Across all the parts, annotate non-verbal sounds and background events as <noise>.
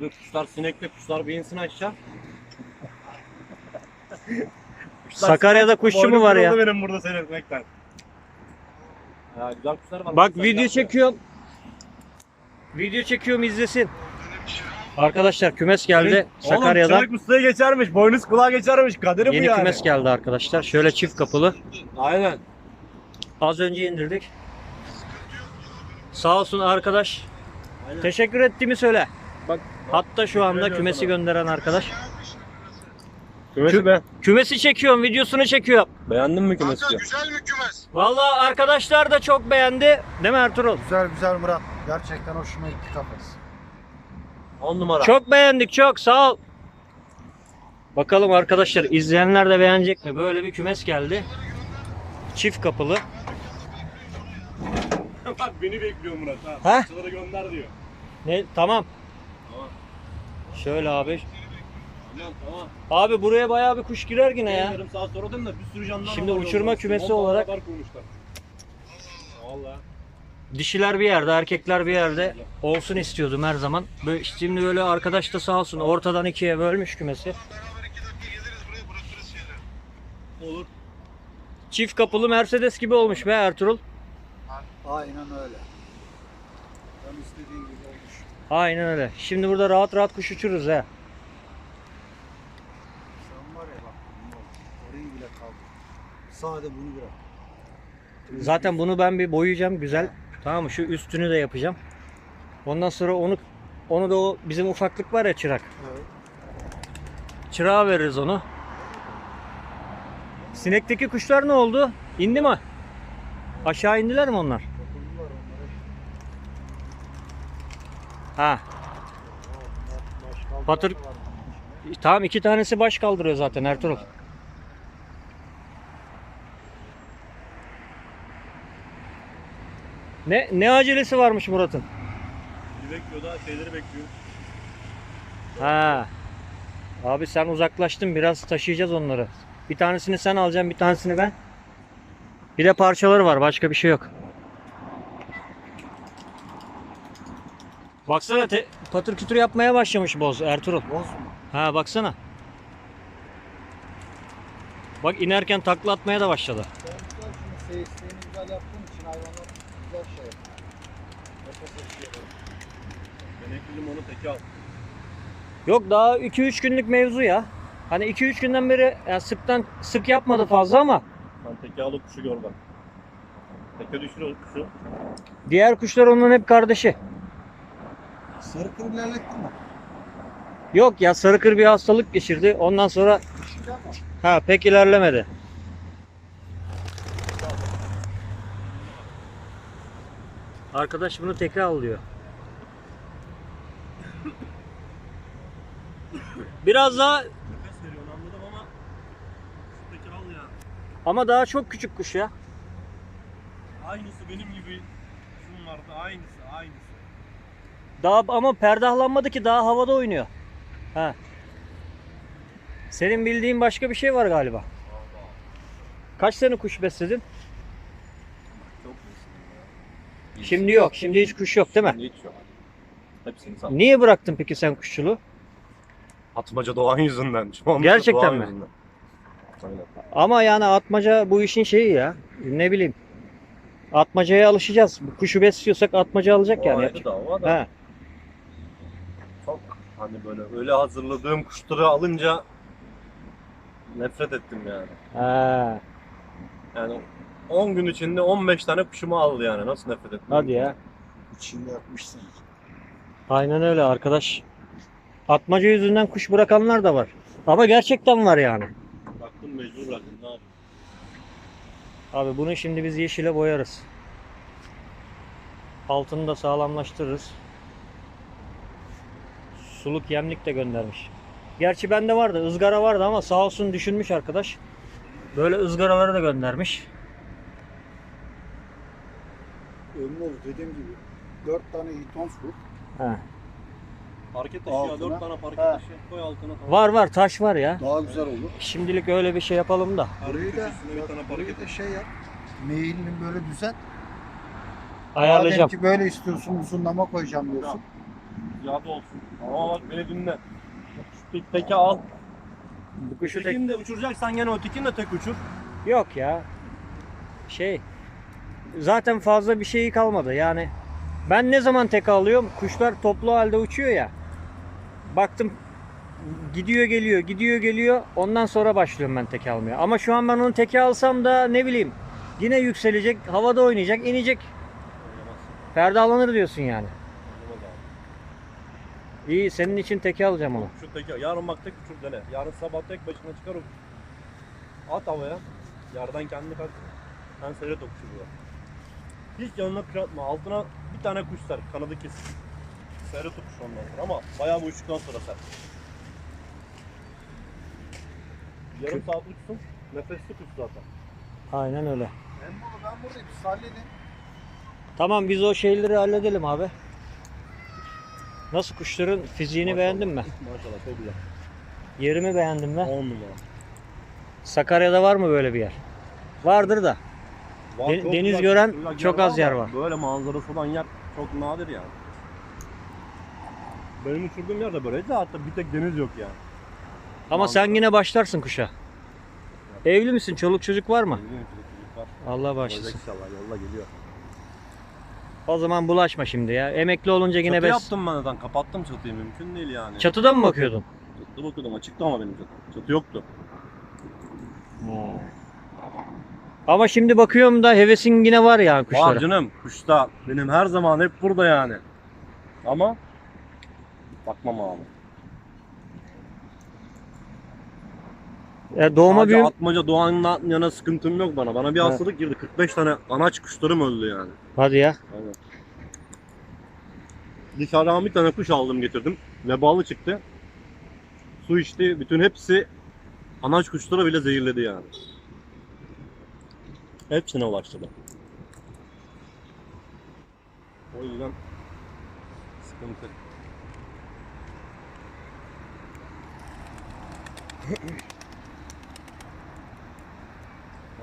Abi kuşlar sinekle kuşlar bir insin aşağı. Kuşlar Sakarya'da sinek, kuşçu mu boynum var ya? kırıldı benim burada seyretmekten. Ya güzel kuşlar var. Bak Kuşlar video var. çekiyorum. Video çekiyorum izlesin. Arkadaşlar kümes geldi Oğlum Sakarya'dan. çelik Mustafa'ya geçermiş, boynuz kulağa geçermiş. Kaderi bu Yeni yani. kümes geldi arkadaşlar. Şöyle çift kapılı. Aynen. Az önce indirdik. Sağ olsun arkadaş. Aynen. Teşekkür ettiğimi söyle. Bak Hatta şu anda kümesi gönderen arkadaş. kümesi be. Kümesi çekiyorum, videosunu çekiyorum. Beğendin mi kümesi? Kanka güzel mi kümes? Vallahi arkadaşlar da çok beğendi. Değil mi Ertuğrul? Güzel güzel Murat. Gerçekten hoşuma gitti kafes. 10 numara. Çok beğendik çok sağ ol. Bakalım arkadaşlar izleyenler de beğenecek mi? Böyle bir kümes geldi. Çift kapılı. Bak beni bekliyor Murat ha. Ha? Kuşları gönder diyor. Ne. Tamam. Şöyle abi. Tamam tamam. Abi buraya bayağı bir kuş girer yine ya. Yarım saat sonra da bir sürü jandarma Şimdi var uçurma yolda. kümesi olarak-. Vallahi. Dişiler bir yerde, erkekler bir yerde olsun istiyordum her zaman. Böyle, şimdi böyle arkadaş da sağ olsun ortadan ikiye bölmüş kümesi. Beraber iki dakika geliriz buraya bırakırız şeyleri. Olur. Çift kapılı Mercedes gibi olmuş be Ertuğrul. Aynen öyle. Tam istediğin gibi. Aynen öyle. Şimdi burada rahat rahat kuş uçururuz ha. Sen var ya bak. Orayı bile kaldı. Sade bunu bırak. Zaten bunu ben bir boyayacağım güzel. Tamam mı? Şu üstünü de yapacağım. Ondan sonra onu onu da o bizim ufaklık var ya çırak. Evet. Çırağa veririz onu. Sinekteki kuşlar ne oldu? İndi mi? Aşağı indiler mi onlar? Ha. Patır-. Tamam iki tanesi baş kaldırıyor zaten Ertuğrul. Ne ne acelesi varmış Murat'ın? Bekliyor da şeyleri bekliyor. Ha. Abi sen uzaklaştın biraz taşıyacağız onları. Bir tanesini sen alacaksın bir tanesini ben. Bir de parçaları var başka bir şey yok. Baksana te- patır kütür yapmaya başlamış boz Ertuğrul. Boz mu? Ha baksana. Bak inerken takla atmaya da başladı. Sen güzel şunu seyisliğini güzel yaptığın için hayvanlar güzel şey yapıyor. Nefes açıyor. Ben ekledim onu teke al. Yok daha 2-3 günlük mevzu ya. Hani 2-3 günden beri yani sıktan sık yapmadı fazla ama Sen teke alıp kuşu gör bak. Teke düşür o kuşu. diğer kuşlar onun hep kardeşi. Sarı kır ilerlettin mi? Yok ya sarıkır bir hastalık geçirdi. Ondan sonra Şimdi ama. ha pek ilerlemedi. Arkadaş bunu tekrar al diyor. Biraz daha Nefes veriyor onu anladım ama teke al ya. ama daha çok küçük kuş ya. Aynısı benim gibi şunun vardı aynısı aynısı. Daha ama perdahlanmadı ki daha havada oynuyor. Ha. Senin bildiğin başka bir şey var galiba. Kaç tane kuş besledin? Şimdi yok. Şimdi hiç kuş yok değil mi? Hiç yok. Hepsini. Niye bıraktın peki sen kuşçuluğu? Atmaca Doğan yüzünden. Anda Gerçekten Doğan mi? yüzünden. Aynen. Ama yani atmaca bu işin şeyi ya. Ne bileyim. Atmacaya alışacağız. Bu Kuşu besliyorsak atmaca alacak O yani. ayrı da o da Ha. Hani böyle öyle hazırladığım kuşları alınca nefret ettim yani. Ha. Yani 10 gün içinde 15 tane kuşumu aldı yani. Nasıl nefret ettim? Hadi ya. İçinde yapmışsın. Aynen öyle arkadaş. Atmaca yüzünden kuş bırakanlar da var. Ama gerçekten var yani. Baktım mecbur bıraktım. Ne yapayım? Abi bunu şimdi biz yeşile boyarız. Altını da sağlamlaştırırız. Suluk yemlik de göndermiş. Gerçi bende vardı, ızgara vardı ama sağ olsun düşünmüş arkadaş. Böyle ızgaraları da göndermiş. Ömrü olur dediğim gibi. Dört tane hitons bu. He. Parke taşı ya. Altına. 4 tane parke Ha. taşı. Koy altına tamam. Var var taş var ya. Daha güzel olur. Şimdilik öyle bir şey yapalım da. Burayı da, Üstüne bir tane parke burayı da şey yap. Mailini böyle düzelt. Ayarlayacağım. Madem ki böyle istiyorsun uzunlama koyacağım diyorsun. Ziyade olsun. Ama bak beni dinle. Tek teke al. Bu kuşu tek... Ötekini de uçuracaksan gene ötekini de tek uçur. Yok ya. Şey. Zaten fazla bir şeyi kalmadı yani. Ben ne zaman tek alıyorum? Kuşlar toplu halde uçuyor ya. Baktım gidiyor geliyor gidiyor geliyor ondan sonra başlıyorum ben teke almaya. Ama şu an ben onu teke alsam da ne bileyim yine yükselecek havada oynayacak inecek. Ferdalanır diyorsun yani. İyi senin için teke alacağım onu. Şu teke, yarın bak tek uçur dene. Yarın sabah tek başına çıkar o. At havaya. Yardan kendini kaç. Sen seyret o kuşu burada. Hiç yanına kıratma. Altına bir tane kuş ser. Kanadı kesik. Seyret o kuş ondan sonra ama bayağı bu uçtuktan sonra ser. Yarım saat uçsun. Nefesli kuş zaten. Aynen öyle. Ben bunu ben buradayım. Siz halledin. Tamam biz o şeyleri halledelim abi. Nasıl kuşların fiziğini beğendin mi? Maşallah çok güzel. Yerimi beğendin mi? 10 numara. Sakarya'da var mı böyle bir yer? Vardır da. Var, Den- çok deniz güzel- gören güzel çok az yer var. Böyle manzarası olan yer çok nadir yani. Benim uçurduğum yer de böyleydi de hatta bir tek deniz yok yani. Ama sen yine başlarsın kuşa. Evli misin? Çoluk çocuk var mı? Bildiğin çocuk var. Allah Olacak inşallah yolla geliyor. O zaman bulaşma şimdi ya. Emekli olunca yine Çatı bes. yaptım ben zaten kapattım çatıyı mümkün değil yani. Çatıda mı bakıyordun? Çatıda bakıyordum açıktı ama benim çatı. Çatı yoktu. Ama şimdi bakıyorum da hevesin yine var ya Var kuşlara. canım kuşta benim her zaman hep burada yani. Ama bakmam abi. E, doğma Sadece büyüm. atmaca doğanla yana sıkıntım yok bana. Bana bir hastalık girdi. 45 tane anaç kuşlarım öldü yani. Hadi ya. Evet. Dışarıdan bir tane kuş aldım getirdim. Vebalı çıktı. Su içti. Bütün hepsi anaç kuşlara bile zehirledi yani. Hepsine ulaştırdı. O yüzden sıkıntı. <laughs>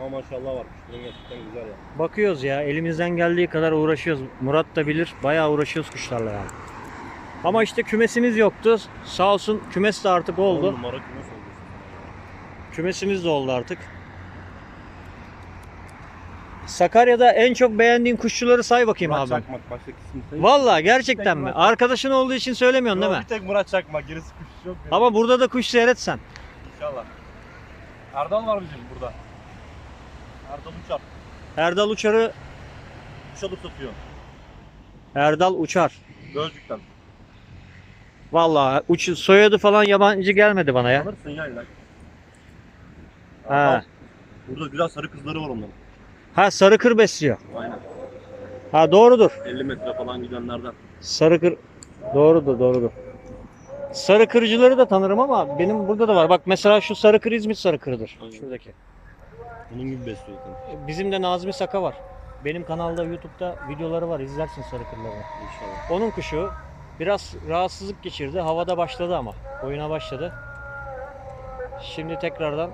Ama maşallah var. Kuşların gerçekten güzel ya. Bakıyoruz ya. Elimizden geldiği kadar uğraşıyoruz. Murat da bilir. Bayağı uğraşıyoruz kuşlarla yani. Ama işte kümesimiz yoktu. Sağ olsun kümes de artık On oldu. numara kümes oldu. Kümesimiz de oldu artık. Sakarya'da en çok beğendiğin kuşçuları say bakayım Murat abi. Çakmak başka kısmı. Vallahi gerçekten mi? Murat. Arkadaşın olduğu için söylemiyorsun değil mi? Bir tek Murat Çakmak gerisi kuş yok. Ama burada da kuş seyretsen. İnşallah. Erdal var bizim burada. Erdal Uçar. Erdal Uçar'ı Kuşalık satıyor. Erdal Uçar. Gölcük'ten. Vallahi uç, soyadı falan yabancı gelmedi bana ya. Alırsın ya illa. Ha. Burada güzel sarı kızları var onların. Ha sarı kır besliyor. Aynen. Ha doğrudur. 50 metre falan gidenlerden. Sarı kır doğrudur doğrudur. Sarı kırıcıları da tanırım ama benim burada da var. Bak mesela şu sarı kır İzmit sarı kırıdır. Aynen. Şuradaki. Onun gibi besliyor zaten. Bizim de Nazmi Saka var. Benim kanalda YouTube'da videoları var. İzlersin sarı kırlarını. İnşallah. Onun kuşu biraz rahatsızlık geçirdi. Havada başladı ama. Oyuna başladı. Şimdi tekrardan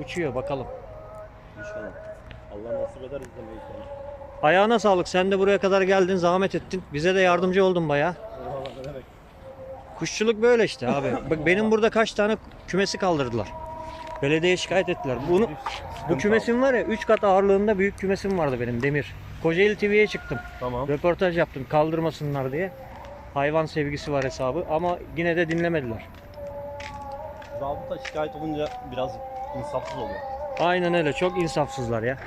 uçuyor bakalım. İnşallah. Allah nasip eder izlemeyi sonra. Ayağına sağlık. Sen de buraya kadar geldin, zahmet ettin. Bize de yardımcı oldun demek. Kuşçuluk böyle işte abi. Bak benim burada kaç tane kümesi kaldırdılar. Belediye şikayet ettiler. Bunu bu kümesim var ya 3 kat ağırlığında büyük kümesim vardı benim demir. Kocaeli TV'ye çıktım. Tamam. Röportaj yaptım kaldırmasınlar diye. Hayvan sevgisi var hesabı ama yine de dinlemediler. Zabıta şikayet olunca biraz insafsız oluyor. Aynen öyle çok insafsızlar ya.